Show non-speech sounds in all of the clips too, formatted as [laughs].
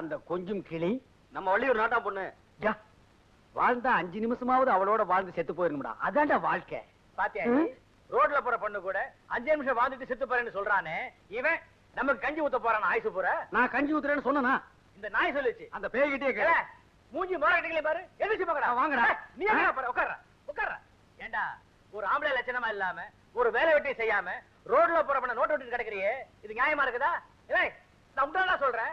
அந்த கொஞ்சம் கிளி. நம்ம வள்ளியூர் நாட்டா பொண்ணு. வாழ்ந்தா அஞ்சு நிமிஷமாவது அவளோட வாழ்ந்து செத்து போயிருங்கடா. அதான்டா வாழ்க்கை. பாத்தியா? ரோட்ல போற பொண்ணு கூட அஞ்சு நிமிஷம் வாழ்ந்துட்டு செத்து போறேன்னு சொல்றானே இவன் நமக்கு கஞ்சி ஊத்த போறான் ஆயுசு பூரா? நான் கஞ்சி ஊத்துறேன்னு சொன்னனா? இந்த நாய் சொல்லுச்சு. அந்த பேய்கிட்டே கேள. மூஞ்சி மோர கட்டிங்களே பாரு. எதிர்த்து பாக்கடா வாங்கடா. நீ பாரு உட்கார்ற உட்கார்ற. ஏண்டா ஒரு ஆம்பளை லட்சணமா இல்லாம ஒரு வேலை வெட்டி செய்யாம ரோட்ல போற பண்ண நோட்டு விட்டு கிடக்குறியே இது நியாயமா இருக்குதா? ஏய் நான் உண்டாடா சொல்றேன்.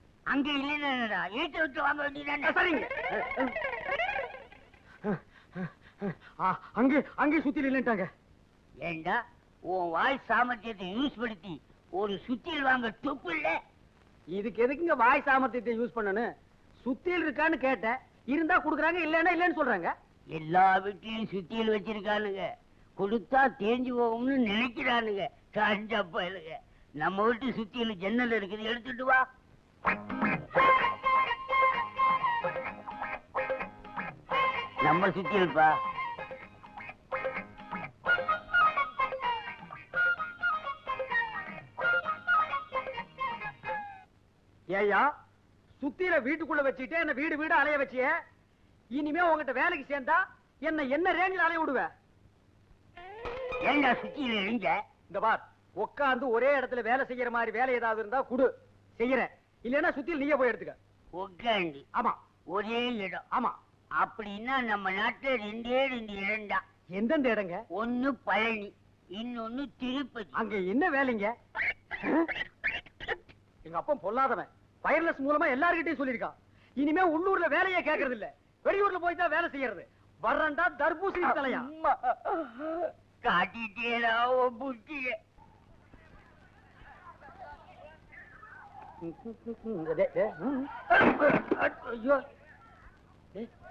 அங்க இல்லைன்னா ஏற்ற விட்டு வாங்க வேண்டியதானே சரிங்க. அங்கே அங்கே சுத்தியில இல்லன்ட்டாங்க. ஏண்டா உன் வாய் சாமர்த்தியத்தை யூஸ் படுத்தி ஒரு சுத்தியல் வாங்க துப்பு இல்ல? இதுக்கு எதுக்குங்க வாய் சாமர்த்தியத்தை யூஸ் பண்ணணும் சுத்தியில் இருக்கான்னு கேட்டேன். இருந்தா குடுக்குறாங்க இல்லன்னா இல்லன்னு சொல்றாங்க. எல்லா வீட்லயும் சுத்தியல் வச்சிருக்கானுங்க. கொடுத்தா தேஞ்சு போகும்னு நினைக்கிறானுங்க. காஞ்ச பயலுங்க. நம்ம வீட்டு சுத்தியல் ஜன்னல் இருக்குது எடுத்துட்டு வா. நம்ம சுத்தியல்பா. ஏயா சுத்தியில வீட்டுக்குள்ள வச்சுட்டு என்ன வீடு வீடு அலைய வச்சியே? இனிமே உங்ககிட்ட வேலைக்கு சேர்ந்தா என்ன என்ன ரேஞ்சில் அலைய விடுவ? ஏண்டா சுத்தியல் இந்த பார் உட்கார்ந்து ஒரே இடத்துல வேலை செய்யற மாதிரி வேலை ஏதாவது இருந்தா குடு. செய்யறேன். இல்லைன்னா சுத்தியில் நீயே போய் எடுத்துக்க. உட்காந்து ஆமா. ஒரே இடம். ஆமா. அப்படின்னா நம்ம நாட்டுல ரெண்டே ரெண்டு இடம் தான். எந்தெந்த இடங்க? ஒண்ணு பழனி இன்னொன்னு திருப்பதி. அங்க என்ன வேலைங்க? எங்க அப்பா பொல்லாதவன். வயர்லெஸ் மூலமா எல்லார்கிட்டயும் சொல்லியிருக்கான். இனிமே உள்ளூர்ல வேலையே கேக்குறது இல்ல வெளியூர்ல போய் தான் வேலை செய்யறது. வர்றண்டா தர்பூசணி தலையா. காட்டிட்டேடா புத்திய ஐயோ டேய்,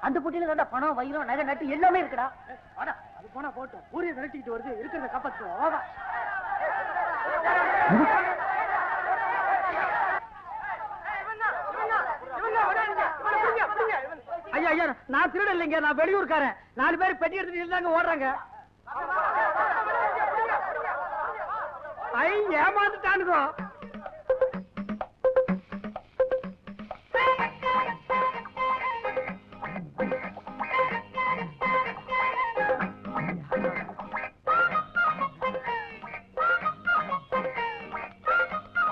அந்த புட்டில தான்டா பணம் வயிறோ நகை நட்டு எல்லாமே இருக்குடா. வாடா அது போனா போட்டு ஊரிய விரட்டிக்கிட்டு வருது. இருக்கிறத கப்பத்து வாடா ஐயா ஐயா நான் திருட இல்லைங்க. நான் வெளியூர்காரன். நாலு பேர் பெட்டி எடுத்துட்டு இருந்தாங்க ஓடுறாங்க. ஐ ஏமாந்துட்டானுங்க.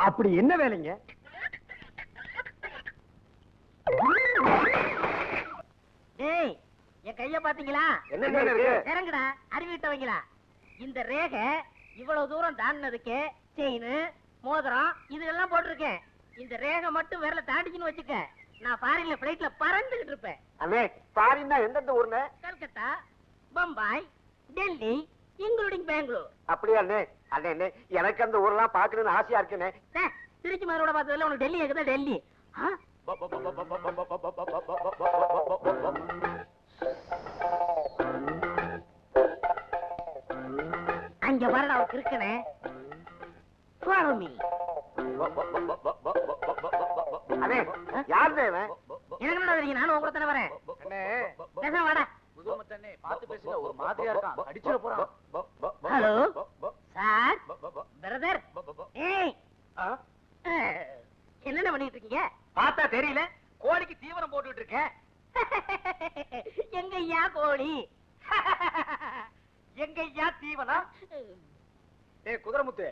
அப்படி என்ன வேலைங்க? டேய் என் கைய பாத்தீங்களா இறங்குடா அறிவிட்டவங்களா இந்த ரேகை இவ்வளவு தூரம் தாண்டினதுக்கு செயின் மோதிரம் இதெல்லாம் போட்டிருக்கேன். இந்த ரேகை மட்டும் விரல தாண்டிச்சுன்னு வச்சுக்க நான் ஃபாரின்ல பிளைட்ல பறந்துகிட்டு இருப்பேன். அண்ணே பாரின்னா எந்தெந்த ஊர்னே கல்கத்தா பம்பாய் டெல்லி இன்க்ளூடிங் பெங்களூர். அப்படியா அண்ணே? அண்ணே எனக்கு அந்த ஊர்லாம் பாக்கணும்னு ஆசையா இருக்குண்ணே. டே, திருச்சி மதுரோட பார்த்ததுல உனக்கு டெல்லி இருக்குதா டெல்லி? ஆ? அங்க பாருடா அவருக்கு இருக்கனே Follow me. அண்ணே யார் தேவன் எனக்கு என்னடா தெரியும் நானும் உங்க கூட தானே வரேன். அண்ணே. பேசாம வாடா. பார்த்து பேசுங்க ஒரு மாதிரியா இருக்கான். அடிச்சிட போறான். ஹலோ? சார் பிரதர் என்னென்ன பண்ணிட்டு இருக்கீங்க பார்த்தா தெரியல. கோழிக்கு தீவனம் போட்டுட்டு இருக்கேன். [laughs] எங்க ஐயா கோழி? [laughs] எங்க ஐயா தீவனம் ஏய் குதிரமுத்து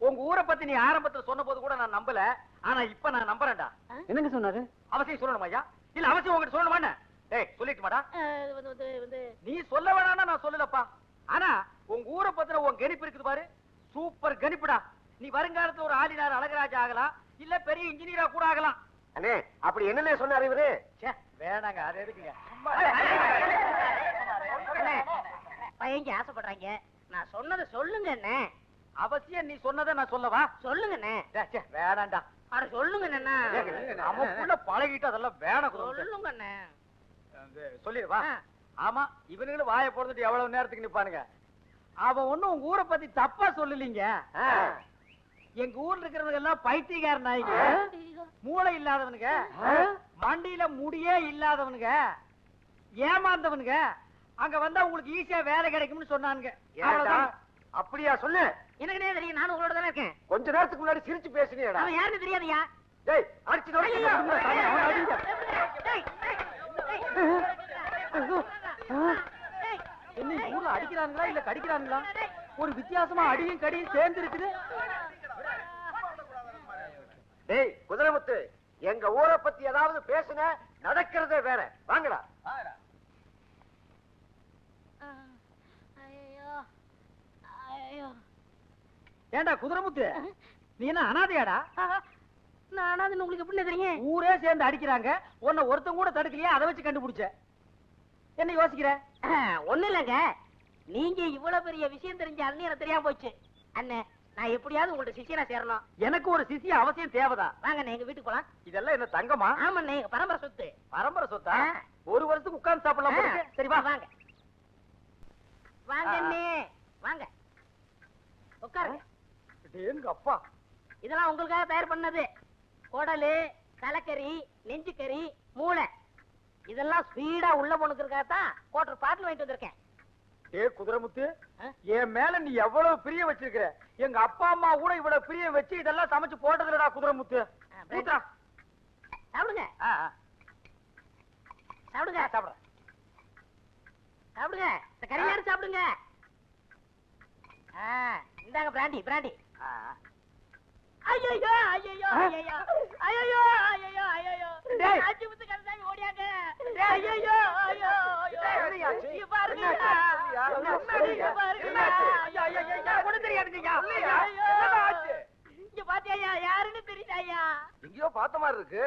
உங்க ஊரை பத்தி நீ ஆரம்பத்துல சொன்ன போது கூட நான் நம்பல. ஆனா இப்ப நான் நம்புறேன்டா. என்னங்க சொன்னாரு? அவசியம் சொல்லணுமா ஐயா? இல்ல அவசியம் உங்ககிட்ட சொல்லணுமா என்ன? ஏய் சொல்லிட்டு மாடா அஹ், வந்து வந்து வந்து. நீ சொல்ல வேணாம்னா நான் சொல்லலப்பா. ஆனா உங்க ஊரை பத்தின உன் கணிப்பு இருக்குது பாரு சூப்பர் கணிப்புடா நீ வருங்காலத்துல ஒரு ஆளினார் அழகராஜா ஆகலாம் இல்ல பெரிய இன்ஜினியரா கூட ஆகலாம் அண்ணே அப்படி என்னண்ணே சொன்னாரு இவரு ச்சே வேணாங்க அது எதுக்குங்க பையங்க ஆசைப்படுறாங்க நான் சொன்னதை சொல்லுங்க அண்ணே அவசியம் நீ சொன்னதை நான் சொல்லவா சொல்லுங்க அண்ணே வேணாம்டா அட சொல்லுங்க அண்ணா நமக்குள்ள பழகிட்டு அதெல்லாம் வேணாம். சொல்லுங்க அண்ணே வந்து சொல்லிடுவா. ஆமா இவனுங்களும் வாயை பொறுத்துட்டு எவ்வளவு நேரத்துக்கு நிப்பானுங்க அவன் ஒண்ணும் உங்க ஊரை பத்தி தப்பா சொல்லலீங்க எங்க ஊர்ல இருக்கிறவங்க எல்லாம் பைத்தியக்கார நாய்ங்க மூளை இல்லாதவனுங்க மண்டியில முடியே இல்லாதவனுங்க ஏமாந்தவனுங்க அங்க வந்தா உங்களுக்கு ஈஸியா வேலை கிடைக்கும்னு சொன்னானுங்க. அப்படியா சொல்லு எனக்குனே தெரியும் நானும் உங்களோட தானே இருக்கேன் கொஞ்ச நேரத்துக்கு முன்னாடி சிரிச்சு பேசுனீடா அவன் யாருன்னு தெரியாதயா டேய் அடிச்சு அடிங்க. என்ன ஊர்ல அடிக்கிறானுங்களா இல்ல கடிக்கிறானுங்களா? ஒரு வித்தியாசமா அடியும் கடியும் சேர்ந்து இருக்குது. டேய் குதிரைமுத்து எங்க ஊரை பத்தி ஏதாவது பேசுன நடக்கிறதே வேற. வாங்கடா. ஏண்டா குதிரமுத்து? நீ என்ன அனாதையாடா? நானா அது உங்களுக்கு எப்படி தெரியும் ஊரே சேர்ந்து அடிக்கிறாங்க. உன்னை ஒருத்தன் கூட தடுக்கலையா? அதை வச்சு கண்டுபிடிச்ச. என்ன யோசிக்கிற? [clears throat] ஒண்ணு இல்லங்க. நீங்க இவ்வளவு பெரிய விஷயம் தெரிஞ்சாலுன்னு எனக்கு தெரியாம போச்சு. அண்ணே நான் எப்படியாவது உங்கள்ட்ட சிஷியனா சேரணும். எனக்கு ஒரு சிசிய அவசியம் தேவைதான். வாங்க எங்க வீட்டுக்கு போலாம். இதெல்லாம் என்ன தங்கமா? ஆமாண்ணே எங்க பரம்பரை சொத்து. பரம்பரை சொத்தா. ஒரு வருஷத்துக்கு உட்கார்ந்து சாப்பிடலாம். சரி வா. வாங்க வாங்க. அண்ணே வாங்க. உட்காருங்க. அப்பா. இதெல்லாம் உங்களுக்காக தயார் பண்ணது. குடலு தலைக்கறி நெஞ்சுக்கறி மூளை. இதெல்லாம் ஸ்பீடா உள்ள போனுக்கிறதுக்காகத்தான் கோட்டர் பாட்டில் வாங்கிட்டு வந்திருக்கேன் ஏ குதிரமுத்து? என் மேல நீ எவ்வளவு பிரியம் வச்சிருக்கிற எங்க அப்பா அம்மா கூட இவ்வளவு பிரியம் வச்சு இதெல்லாம் சமைச்சு போட்டதுலடா குதிரமுத்து ஆ, பிரெட். ஊத்துடா. சாப்பிடுங்க. சாப்பிடுங்க சாப்பிடுறேன் சாப்பிடுங்க இந்த கறியாரு சாப்பிடுங்க இந்தாங்க பிராண்டி பிராண்டி. ஐயோ ஐயோ? ஐயோ ஐயோ ஐயோ ஐயோ டேய். ஆச்சி முத்து கருசாமி ஓடியாங்க. ஐயோ ஐயோ ஐயோ? இங்க பாருங்க? பாருங்க? ஐயா, ஐயா, ஐயா, ஒண்ணும் தெரியாதுங்கய்யா. என்னடா ஆச்சு? இங்க பாத்தியா யாருன்னு எங்கேயோ பார்த்த மாதிரி இருக்கு.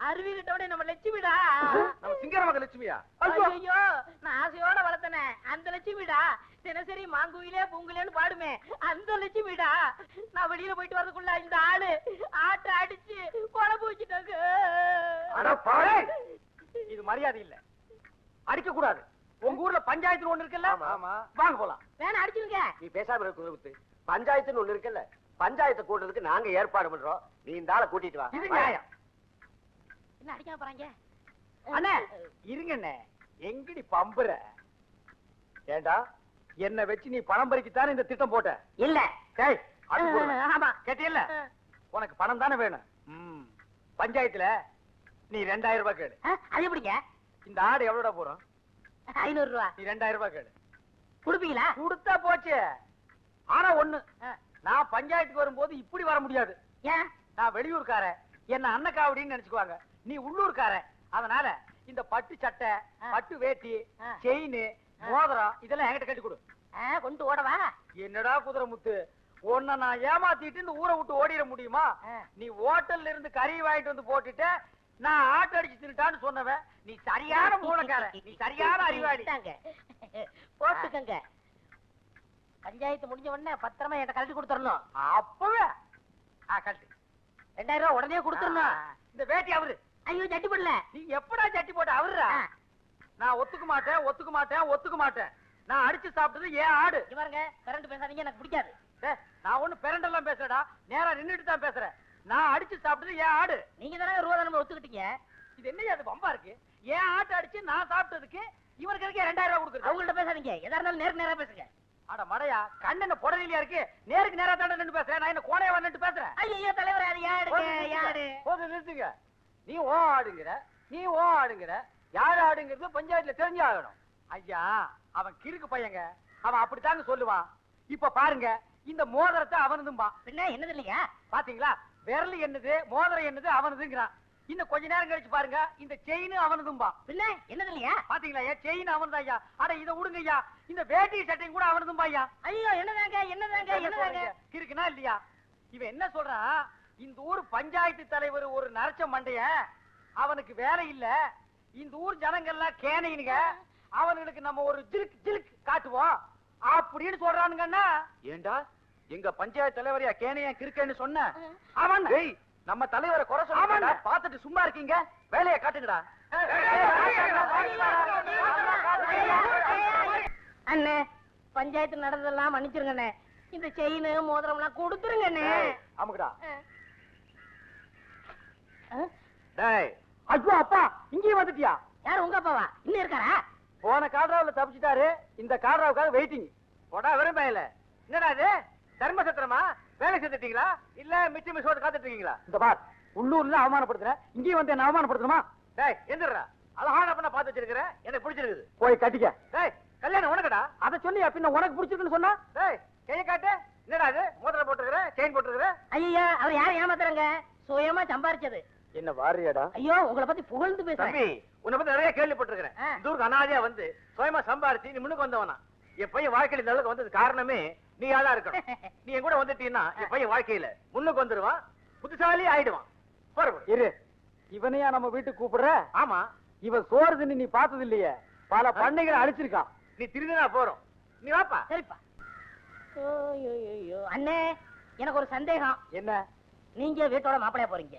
அருவி கிட்டோட நம்ம லட்சுமிடா நம்ம சிங்கரமக லட்சுமியா? ஐயோ. நான் ஆசையோட வளர்த்தனே அந்த லட்சுமிடா தினசரி மாங்குயிலே பூங்குலேன்னு பாடுமே. அந்த லட்சுமிடா நான் வெளியில போயிட்டு வரதுக்குள்ள இந்த ஆளு ஆட்டை அடிச்சு குழம்பு வச்சுட்டாங்க. இது மரியாதை இல்ல. அடிக்க கூடாது. உங்க ஊர்ல பஞ்சாயத்து ஒண்ணு இருக்குல்ல? ஆமா, ஆமா. வாங்க போலாம். வேணா அடிச்சுங்க நீ பேசாம இருக்க பஞ்சாயத்துன்னு ஒண்ணு இருக்குல்ல? பஞ்சாயத்தை கூட்டுறதுக்கு நாங்க ஏற்பாடு பண்றோம். நீ இந்த ஆளை கூட்டிட்டு வா. இது நியாயம். என்ன அடிக்காம போறாங்க? அண்ணே இருங்க அண்ணே எங்கடி பம்புற? ஏண்டா? என்ன வச்சு நீ பணம் பறிக்கத்தானே இந்த திட்டம் போட்ட? இல்ல. கேட்டியல்ல? உனக்கு பணம் தானே வேணும். ம். பஞ்சாயத்துல நீ ரெண்டாயிரம் ரூபாய் கேடு அது எப்படிங்க? இந்த ஆடு எவ்வளோடா போறோம் ஐநூறு ரூபா. நீ ரெண்டாயிரம் ரூபாய் கேடு கொடுப்பீங்களா? கொடுத்தா போச்சு. ஆனா ஒண்ணு நான் பஞ்சாயத்துக்கு வரும்போது இப்படி வர முடியாது. ஏன்? நான் வெளியூர்காரன். என்ன அன்னக்காவடின்னு நினைச்சுக்குவாங்க. நீ உள்ளூர்காரன். அதனால இந்த பட்டு சட்டை. பட்டு வேட்டி. செயின். மோதிரம் இதெல்லாம் என்கிட்ட கட்டி கொடு. கொண்டு ஓடவா என்னடா குதிரை முத்து? உன்னை நான் ஏமாத்திட்டு இந்த ஊரை விட்டு ஓடிட முடியுமா. நீ ஹோட்டல்ல இருந்து கறி வாங்கிட்டு வந்து போட்டுட்டு நான் ஆட்டோ அடிச்சு தின்னுட்டான்னு சொன்னவன் நீ சரியான மூலக்காரன் நீ சரியான அறிவாளி. போட்டுக்கங்க. பஞ்சாயத்து முடிஞ்ச உடனே பத்திரமா என்கிட்ட கழட்டி கொடுத்துடணும் அப்பவே. ஆ, கழட்டு. ரெண்டாயிரம் ரூபாய் உடனே கொடுத்துடணும் இந்த வேட்டி அவரு. ஐயோ சட்டி போடல. நீ எப்படா சட்டி போட்ட? அவருடா. ஆ. நான் ஒத்துக்க மாட்டேன் ஒத்துக்க மாட்டேன் ஒத்துக்க மாட்டேன். நான் அடிச்சு சாப்பிட்டது ஏன் ஆடு. பாருங்க கரண்ட் பேசாதீங்க எனக்கு பிடிக்காது. நான் ஒண்ணு பெரண்டெல்லாம் பேசுறடா நேரா நின்னுட்டு தான் பேசுறேன். நான் அடிச்சு சாப்பிட்டது ஏன் ஆடு. நீங்க தானே ரூபா நம்ம ஒத்துக்கிட்டீங்க? இது என்னையா அது பம்பா இருக்கு? ஏன் ஆட்டை அடிச்சு நான் சாப்பிட்டதுக்கு இவருக்கு இருக்கே ரெண்டாயிரம் ரூபாய் கொடுக்குறது? அவங்கள்ட்ட பேசாதீங்க. எதா இருந்தாலும் நேருக்கு நேரா பேசுங்க. அட மடையா கண்ணென்ன புடலியா இருக்கு? நேருக்கு நேரா தாண்ட நின்று பேசுறேன் நான் என்ன கோணையா வந்துட்டு பேசுறேன்? ஐயோ தலைவர் அது நிறுத்துங்க. யாடு போதும் நிறுத்துங்க. நீ ஓ ஆடுங்கிற நீ ஓ ஆடுங்கிற யார் ஆடுங்கிறது பஞ்சாயத்துல தெரிஞ்சு ஆகணும். ஐயா அவன் கிறுக்கு பையங்க. அவன் அப்படித்தாங்க சொல்லுவான் இப்ப பாருங்க இந்த மோதிரத்தை அவனதும்பா. பின்ன என்னது இல்லையா பாத்தீங்களா? விரல் என்னது மோதிரம் என்னது அவனதுங்கிறான். இன்னும் கொஞ்ச நேரம் கழிச்சு பாருங்க இந்த செயின் அவனதும்பா. பின்ன என்னது இல்லையா பாத்தீங்களா ஏன் செயின் அவன்தான் ஐயா. அட இதை விடுங்க ஐயா. இந்த வேட்டி சட்டையும் கூட அவனதும்பா ஐயா. ஐயோ என்னதாங்க என்னதாங்க என்னதாங்க? இருக்குனா இல்லையா? இவன் என்ன சொல்றான் இந்த ஊர் பஞ்சாயத்து தலைவர் ஒரு நரச்ச மண்டைய. அவனுக்கு வேலை இல்ல. இந்த ஊர் ஜனங்கள்லாம் கேனைனுங்க. அவனுக்கு நம்ம ஒரு ஜிலுக்கு ஜிலுக்கு காட்டுவோம். அப்படின்னு சொல்றானுங்கன்னா ஏண்டா? எங்க பஞ்சாயத்து தலைவரையா கேனையா கிறுக்கன்னு சொன்ன? அவன். நம்ம தலைவரை குறை சொல்ல பாத்துட்டு சும்மா இருக்கீங்க? வேலையை காட்டுங்கடா. அண்ணே பஞ்சாயத்து நடந்ததெல்லாம் மன்னிச்சிருங்கண்ணே. இந்த செயின் மோதிரம்லாம் கொடுத்துருங்கண்ணே. அமுக்குடா. ஐயோ அப்பா இங்கேயும் வந்துட்டியா? யார் உங்க அப்பாவா? இன்னும் இருக்காரா? போன காட்ராவுல தப்பிச்சிட்டாரு. இந்த காட்ராவுக்காக வெயிட்டிங் போடா வெறும் பயல. என்னடா இது? தர்ம சத்திரமா? வேலை செஞ்சுட்டீங்களா? இல்ல மிச்சம் மிஸ் காத்துட்டு இருக்கீங்களா இந்த பார் உள்ளூர்ல அவமானப்படுத்துற. இங்கேயும் வந்து என்ன அவமானப்படுத்தணுமா? டேய் எந்திரா அழகான பண்ண பாத்து வச்சிருக்கிற. எனக்கு பிடிச்சிருக்குது. போய் கட்டிக்க. டேய் கல்யாணம் உனக்குடா. அத சொன்னியா பின்ன உனக்கு பிடிச்சிருக்குன்னு சொன்னா? டேய் கைய காட்டு. என்னடா இது? மோதிரம் போட்டுருக்கிற செயின் போட்டுருக்கிற? ஐயா அவர் யார் ஏமாத்துறாங்க? சுயமா சம்பாரிச்சது. என்ன வாரியடா? ஐயோ உங்களை பத்தி புகழ்ந்து பேசுறேன். தம்பி உன்னை பத்தி நிறைய கேள்விப்பட்டிருக்கிறேன். இந்த ஊருக்கு அனாதையா வந்து சுயமா சம்பாரிச்சு நீ முன்னுக்கு வந்தவனா. என் பையன் வாழ்க்கையில இந்த அளவுக்கு வந்தது காரணமே நீ யாரா இருக்கணும். [laughs] நீ என் கூட வந்துட்டீன்னா என் பையன் வாழ்க்கையில முன்னுக்கு வந்துருவான் புத்திசாலி ஆயிடுவான். இரு இவனையா நம்ம வீட்டுக்கு கூப்பிடுற? ஆமா. இவன் சோறு தின்னு நீ பார்த்தது இல்லையே பல பண்ணைகளை அழிச்சிருக்கான். நீ திருந்தினா போறோம். நீ வாப்பா. சரிப்பா. ஐயோ, ஐயோ, ஐயோ. அண்ணே எனக்கு ஒரு சந்தேகம். என்ன? நீங்க வீட்டோட மாப்பிளையா போறீங்க.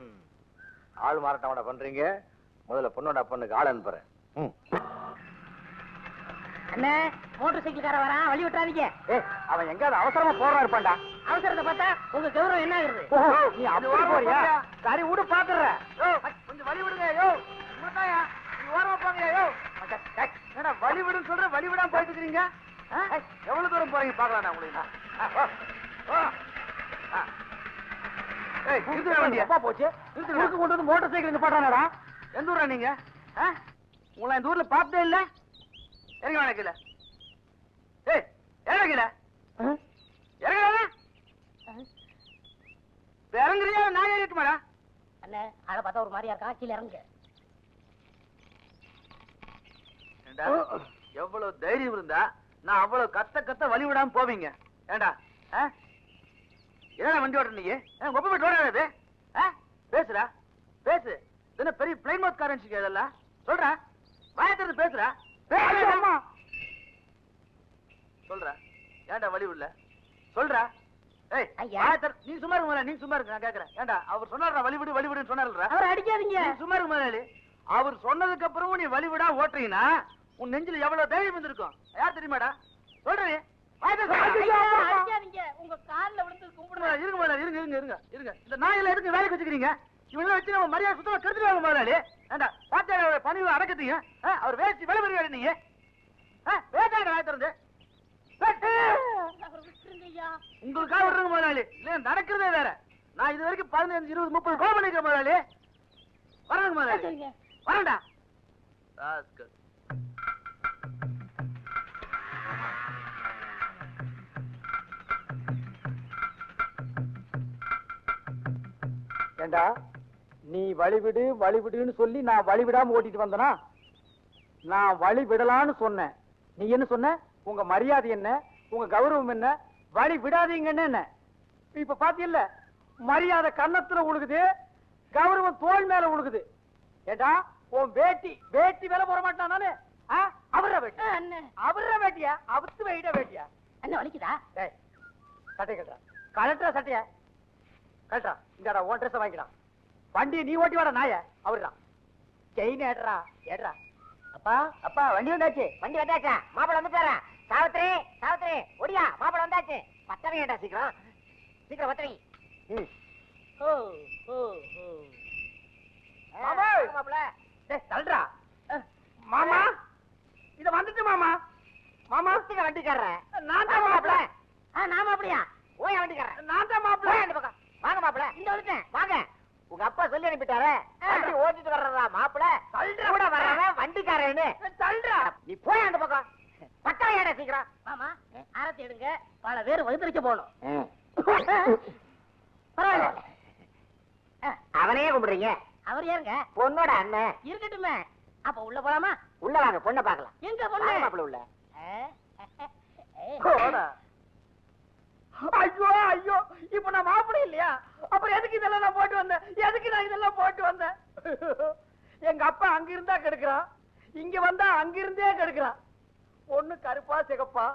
ஆள் மாறாட்டோட பண்றீங்க முதல்ல பொண்ணோட பொண்ணுக்கு ஆள் அனுப்புறேன். அண்ணே மோட்டார் சைக்கிள்கார வரான். வழி விட்டுறாதீங்க. ஏய் அவன் எங்காவது அவசரமா போறா இருப்பான்டா. அவசரத்தை பார்த்தா உங்க கௌரவம் என்ன ஆகுது? நீ அப்படி போறியா? சரி விடு பாத்துற கொஞ்சம் வழி விடுங்க யோ. நீ ஓரமா போங்க யோ. என்னடா வழி விடுன்னு சொல்ற? வழி விடாம போயிட்டு இருக்கீங்க ஏய், எவ்வளவு தூரம் போறீங்க? பாக்கலாம் நான் உங்களுக்கு ஆ, ஓ, ஓ. ஆ. ஏய், நிறுத்துடா வண்டியை. அப்பா போச்சு. குறுக்கு கொண்டு வந்து மோட்டார் சைக்கிள் நிப்பாட்டானடா எந்த ஊரா நீங்க? ஆ? உங்களை இந்த ஊர்ல பார்த்ததே இல்ல. இறங்க வேணா கீழே. ஏய் இறங்க கீழே. இறங்க வேணா இறங்குறியா? நான் ஏறிட்டுமாடா அண்ணே ஆளை பார்த்தா ஒரு மாதிரியா இருக்கான் கீழே இறங்க. எவ்வளவு தைரியம் இருந்தா நான் அவ்வளவு கத்த கத்த வழி விடாம போவீங்க. ஏண்டா என்னடா வண்டி ஓட்டுற நீ? ஒப்ப போட்டு ஓடாது பேசுடா. பேசு. என்ன பெரிய பிளைன் மவுத் காரன்ஸ் இதெல்லாம்? சொல்றா. வாயத்திறது பேசுறா பேசு. சொல்றா. ஏன்டா வழி விடல? சொல்றா. ஏய் நீ சும்மா இருக்க நீ சும்மா இருக்க நான் கேக்குறேன். ஏண்டா அவர் சொன்னாரா வழி விடு வழி விடுன்னு சொன்னார்ல அவரை அடிக்காதீங்க. சும்மா இருக்க முதலாளி அவர் சொன்னதுக்கு அப்புறமும் நீ வழி விடா ஓட்டுறீங்கன்னா உன் நெஞ்சில எவ்வளவு தைரியம் இருந்திருக்கும் யார் தெரியுமாடா? சொல்றே அடிக்காதீங்க உங்க கால்ல விழுந்து கும்பிடுங்க. இருங்க முதலாளி இருங்க இருங்க இருங்க இருங்க. இந்த நாயில எதுக்கு வேலைக்கு வச்சுக்கிறீங்க? இவங்க வச்சு நம்ம மரியாதை சுத்தமா கெடுத்துருவாங்க முதலாளி ஏண்டா பாத்தியா பணிவு அடக்கத்தீங்க? ஆ, அவர் வேஸ்ட் விலை பெரிய நீங்க. வேட்டாங்க வாய் திறந்து. அவரை உங்களுக்காக விடுறங்க முதலாளி இல்ல நடக்கிறதே வேற. நான் இது வரைக்கும் பதினஞ்சு இருபது முப்பது கோல் பண்ணிருக்கேன் முதலாளி சரிங்க. வரண்டா ஏண்டா நீ வழிவிடு வழிவிடுன்னு சொல்லி நான் வழிவிடாம ஓட்டிட்டு வந்தனா? நான் வழி விடலான்னு சொன்னேன். நீ என்ன சொன்ன? உங்க மரியாதை என்ன? உங்க கௌரவம் என்ன? வழி விடாதீங்கன்னு என்ன? இப்ப பாத்தியல்ல மரியாதை கன்னத்துல உழுகுது கௌரவம் தோல் மேல உழுகுது. ஏண்டா உன் வேட்டி வேட்டி வேலை போட மாட்டான் நானு? அவர வேட்டி அவர வேட்டியா? அவுத்து வைட வேட்டியா? அண்ணன் வலிக்குதா? சட்டை கட்டுறா கலட்டுறா சட்டைய. கலட்டுறா இந்தாடா உன் ட்ரெஸ் வாங்கிடான் வண்டியை நீ ஓட்டி வாடா நாய. அவருடா செயின் ஏடுறா ஏடுறா. அப்பா அப்பா வண்டி வந்தாச்சு. வண்டி வந்தாச்சா? மாப்பிள வந்துட்டாரா சாவித்ரி சாவித்ரி ஒடியா மாப்பிள வந்தாச்சு. பத்தவங்க ஏண்டா சீக்கிரம் சீக்கிரம் பத்தவங்க ஓ ஓ ஓ மாமா! மாப்பிள டேய் தள்ளுடா மாமா இத வந்துட்டு மாமா மாமா சீக்கிரம் வண்டிக்காரர் நான் தான் மாப்பிள ஆ நான் மாப்பிளையா ஓய் வண்டிக்காரர் நான் தான் மாப்பிள போய் அந்த பக்கம் வாங்க மாப்பிள இந்த வந்துட்டேன் வாங்க உங்க அப்பா சொல்லி அனுப்பிட்டாரே வண்டி ஓட்டிட்டு வர்றதா மாப்பிள தள்ளுடா. கூட வர்றவன் வண்டிக்காரன்னு தள்ளுடா நீ போய் அந்த பக்கம் பக்கம் ஏடா சீக்கிரம் மாமா ஆரத்தி எடுங்க பல பேர் வகுத்தரிக்க போகணும் பரவாயில்ல அவனையே கும்பிடுறீங்க அவர் யாருங்க பொண்ணோட அண்ணன் இருக்கட்டுமே அப்ப உள்ள போலாமா உள்ள வாங்க பொண்ணை பார்க்கலாம் எங்க பொண்ணு மாப்பிள உள்ள போடா. ஐயோ ஐயோ இப்ப நான் மாப்பிளை இல்லையா அப்புறம் எதுக்கு இதெல்லாம் நான் போட்டு வந்தேன் எதுக்கு நான் இதெல்லாம் போட்டு வந்தேன் எங்க அப்பா அங்க இருந்தா கெடுக்கிறான் இங்க வந்தா அங்க இருந்தே கெடுக்கிறான் பொண்ணு கருப்பா சிகப்பா.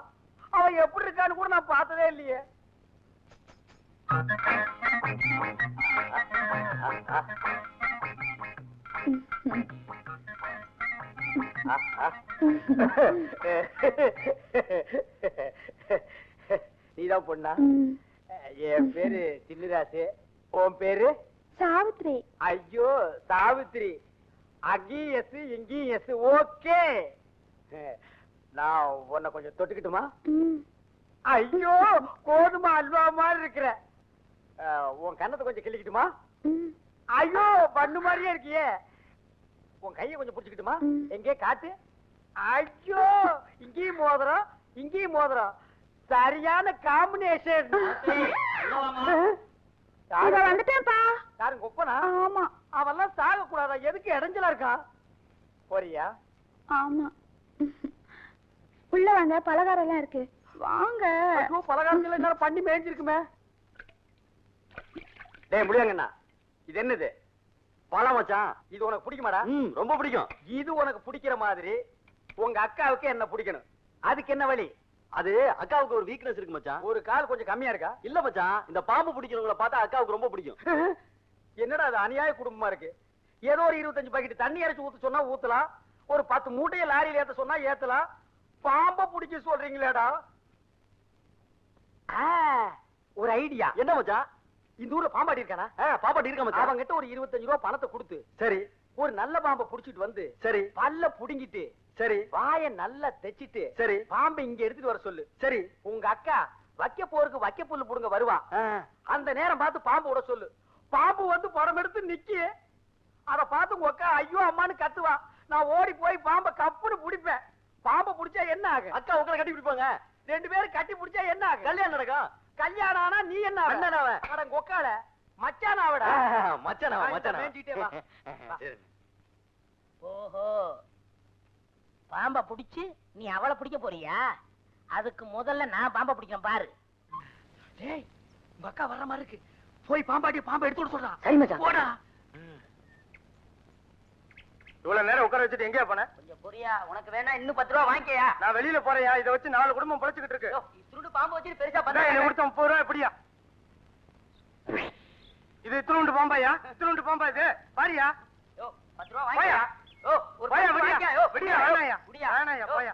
அவன் எப்படி இருக்கான்னு கூட நான் பார்த்ததே இல்லையே. நீதான் பொண்ணா? என் பேரு சின்னிராசு உன் பேரு? சாவித்ரி. ஐயோ சாவித்ரி. அங்கேயும் எஸ் இங்கேயும் எஸ் ஓகே. நான் உன்னை கொஞ்சம் தொட்டுக்கிட்டுமா? ஐயோ கோதுமை அல்வா மாதிரி இருக்கிற. உன் கண்ணத்தை கொஞ்சம் கிள்ளிக்கிட்டுமா? ஐயோ பண்ணு மாதிரியே இருக்கியே. உன் கையை கொஞ்சம் புடிச்சுக்கிட்டுமா. எங்கே காட்டு? ஐயோ இங்கேயும் மோதிரம் இங்கேயும் மோதிரம். சரியான காம்பினேஷன் வந்துட்டேன்ப்பா. யாரும் கொப்பனா? ஆமா. அவெல்லாம் சாக கூடாதா எதுக்கு இடைஞ்சலா இருக்கான் போறியா? ஆமா. உள்ள வாங்க பலகாரம் எல்லாம் இருக்கு. வாங்க. பலகாரத்துல என்ன பண்ணி மேய்ஞ்சிருக்குமே? டேய் முடியாங்கண்ணா இது என்னது? பழம் மச்சான். இது உனக்கு பிடிக்குமாடா? ரொம்ப பிடிக்கும். இது உனக்கு பிடிக்கிற மாதிரி. உங்க அக்காவுக்கு என்ன பிடிக்கணும்? அதுக்கு என்ன வழி? அது அக்காவுக்கு ஒரு வீக்னஸ் இருக்கு மச்சான். ஒரு கால் கொஞ்சம் கம்மியா இருக்கா? இல்ல மச்சான். இந்த பாம்பு பிடிக்கிறவங்கள பார்த்தா அக்காவுக்கு ரொம்ப பிடிக்கும். [laughs] என்னடா அது அநியாய குடும்பமா இருக்கு? ஏதோ ஒரு இருபத்தஞ்சு பாக்கெட் தண்ணி அரைச்சு ஊத்த சொன்னா ஊத்தலாம். ஒரு பத்து மூட்டையை லாரியில ஏத்த சொன்னா ஏத்தலாம். பாம்ப பிடிக்க சொல்றீங்களேடா. ஒரு ஐடியா. என்ன மச்சான்? இந்த ஊர்ல பாம்பாடி இருக்கானா? ஆ, பாப்பாட்டி இருக்க மச்சான். அவங்கிட்ட ஒரு இருபத்தஞ்சு ரூபா பணத்தை கொடுத்து சரி. ஒரு நல்ல பாம்பை புடிச்சிட்டு வந்து சரி. பல்ல புடுங்கிட்டு சரி. வாய நல்லா தைச்சிட்டு சரி. பாம்பை இங்க எடுத்துட்டு வர சொல்லு. சரி. உங்க அக்கா வைக்க போருக்கு வைக்க புல்லு புடுங்க வருவான் அந்த நேரம் பார்த்து பாம்பு விட சொல்லு. பாம்பு வந்து படம் எடுத்து நிக்கி. அத பார்த்து உங்க அக்கா ஐயோ அம்மான்னு கத்துவா. நான் ஓடி போய் பாம்பை கப்புன்னு புடிப்பேன். பாம்பை புடிச்சா என்ன ஆகும்? அக்கா உங்களை கட்டி பிடிப்பாங்க. ரெண்டு பேரும் கட்டி புடிச்சா என்ன ஆகும்? கல்யாணம் நடக்கும். கல்யாணம் ஆனா நீ என்ன? அண்ணன் ஆவ. அட கொக்கால மச்சான் ஆவடா. ஆ, மச்சானா வா. ஓஹோ. பாம்பை பிடிச்சு நீ அவளை பிடிக்க போறியா? அதுக்கு முதல்ல நான் பாம்பை பிடிக்கிறேன் பாரு. டேய் உங்க அக்கா வர்ற மாதிரி இருக்கு. போய் பாம்பாட்டி பாம்பை எடுத்து சொல்றான் சரி மச்சான். போடா. இவ்வளவு நேரம் உட்கார வச்சுட்டு எங்கேயா போன? கொஞ்சம் பொரியா உனக்கு வேணா இன்னும் பத்து ரூபா வாங்கிக்கயா. நான் வெளியில போறேயா இதை வச்சு நாலு குடும்பம் பொழைச்சுக்கிட்டு இருக்கு. திருடு பாம்பு வச்சுட்டு பெருசா இந்தா, எனக்கு கொடுத்த முப்பது ரூபா எப்படியா இது இத்தினுண்டு பாம்பாயா? இத்தினுண்டு பாம்பா இது? பாரியா? யோ, பத்து ரூபா போயா. வாங்கிக்கயா யோ, ஒரு ரூபா விடியா. விடியா வேணாயா? விடியா. வேணாயா. போயா.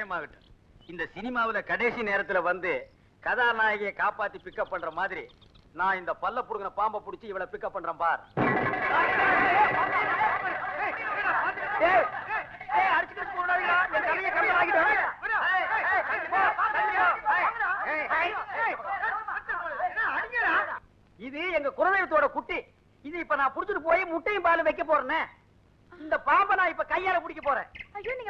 கொஞ்சம் இந்த சினிமாவுல கடைசி நேரத்துல வந்து கதாநாயகியை காப்பாத்தி பிக்கப் பண்ற மாதிரி நான் இந்த பல்ல புடுங்கின பாம்பை புடிச்சு இவளை பிக்கப் பண்றேன் பார். இது எங்க குலதெய்வத்தோட குட்டி. இது இப்ப நான் புடிச்சிட்டு போய் முட்டையும் பாலும் வைக்க போறேன்னு இந்த பாம்பை நான் இப்ப கையால பிடிக்க போறேன்.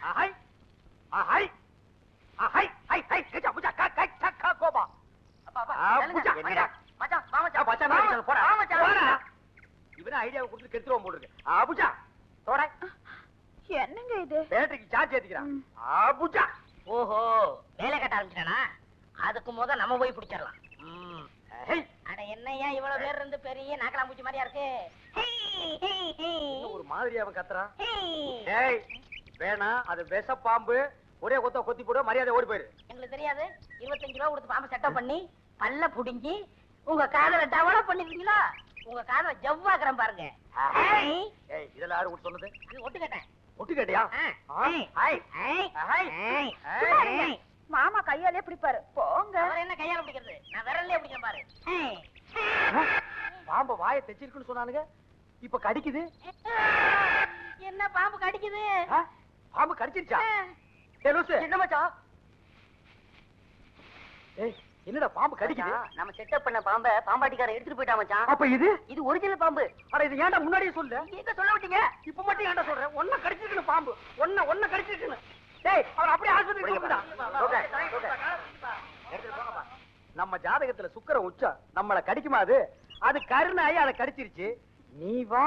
அஹை அஹை அஹை ஹை ஹை கச்சா புச்சா கா கை சா கா கோபா ஆ, புச்சா, என்னடா? ஆ, பச்சா, நான் அடிக்கிறேன், போடா. போடா. இவனே ஐடியாவை கொடுத்து கெடுத்துருவான் போல இருக்கு ஆபுஜா தோட என்னங்க இது பேட்டரிக்கு சார்ஜ் ஏத்திக்கிறான் ம். ஆபுஜா ஓஹோ வேலை கட்ட ஆரம்பிச்சிட்டானா அதுக்கு முத நம்ம போய் பிடிச்சிடலாம் அட என்னய்யா இவ்வளவு பேர் இருந்து பெரிய நாக்கலாம் பூச்சி மாதிரியா இருக்கு ஹே, ஹே, ஹே. இன்னும் ஒரு மாதிரி அவன் கத்துறான் வேணாம் அது விஷ பாம்பு ஒரே கொத்த கொத்தி போடு மரியாதை ஓடி போயிரு. எங்களுக்கு தெரியாது. இருபத்தஞ்சு ரூபா கொடுத்து பாம்பு செட்டப் பண்ணி பல்ல புடுங்கி உங்க காதல டெவலப் பண்ணிருக்கீங்களா? உங்க காதல ஜவ்வாக்குறேன் பாருங்க. இதெல்லாம் யாரு உனக்கு சொன்னது? அது ஒட்டு கேட்டேன். ஒட்டு கேட்டியா. மாமா கையாலே பிடிப்பாரு. போங்க. அவர் என்ன கையால பிடிக்கிறது? நான் விரல்லே பிடிக்கிறேன் பாரு. பாம்பு வாயை தைச்சிருக்குன்னு சொன்னானுங்க. இப்ப கடிக்குது. என்ன பாம்பு கடிக்குது? பாம்பு கடிச்சிருச்சா? என்ன மச்சான்? என்னடா பாம்பு கடிக்குது? நம்ம செட்டப் பண்ண பாம்ப பாம்பாட்டிக்காரன் எடுத்துட்டு போயிட்டா மச்சான். அப்ப இது? இது ஒரிஜினல் பாம்பு. அட இது ஏன்டா முன்னாடியே சொல்லு? நீங்க எங்க சொல்ல விட்டீங்க இப்ப மட்டும் ஏன்டா சொல்றேன் ஒன்ன கடிச்சிருக்கணும் பாம்பு. ஒன்ன ஒன்ன கடிச்சிருக்கணும் டேய் அவர் அப்படியே ஆஸ்பத்திரி கூப்பிடா. நம்ம ஜாதகத்துல சுக்கிர உச்சம். நம்மள கடிக்குமா அது? அது கருணாயி அதை கடிச்சிருச்சு. நீ வா.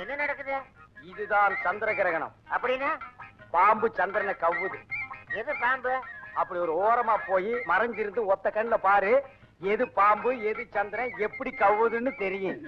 என்ன நடக்குது? இதுதான் சந்திர கிரகணம். அப்படின்னா? பாம்பு சந்திரனை கவ்வுது. எது பாம்பு? அப்படி ஒரு ஓரமா போய் மறைஞ்சிருந்து ஒத்த கண்ணுல பாரு எது பாம்பு எது சந்திரன் எப்படி கவ்வுதுன்னு தெரியும்.